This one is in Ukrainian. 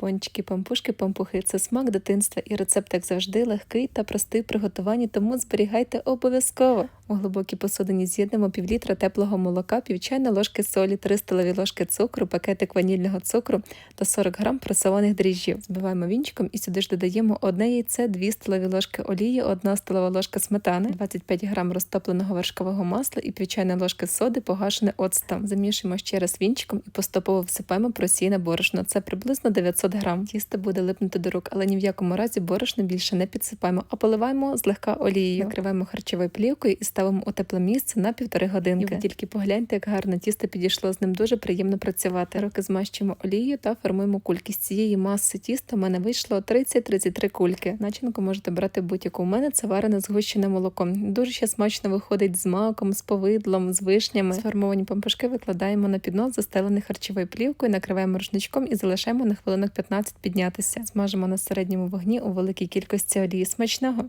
Пончики, пампушки, пампухи це смак дитинства і рецепт, як завжди, легкий та простий в приготуванні, тому зберігайте обов'язково. У глибокій посудині з'єднуємо півлітра теплого молока, пів чайної ложки солі, 3 столові ложки цукру, пакетик ванільного цукру та 40 грам пресованих дріжджів. Збиваємо вінчиком і сюди ж додаємо одне яйце, 2 столові ложки олії, 1 столова ложка сметани, 25 грам розтопленого вершкового масла і пів ложки соди, погашене оцтом. Замішуємо ще раз вінчиком і поступово всипаємо просійне борошно. Це приблизно 900 грам. Тісто буде липнути до рук, але ні в якому разі борошно більше не підсипаємо, а поливаємо злегка олією. Накриваємо харчовою плівкою і ставимо у тепле місце на півтори годинки. І ви тільки погляньте, як гарно тісто підійшло. З ним дуже приємно працювати. Руки змащуємо олією та формуємо кульки. З цієї маси тіста в мене вийшло 30-33 кульки. Начинку можете брати будь-яку. У мене це варене згущене молоко. Дуже ще смачно виходить з маком, з повидлом, з вишнями. Сформовані пампушки викладаємо на піднос, застелений харчовою плівкою, накриваємо рушничком і залишаємо на хвилинок 15 піднятися. Смажимо на середньому вогні у великій кількості олії. Смачного.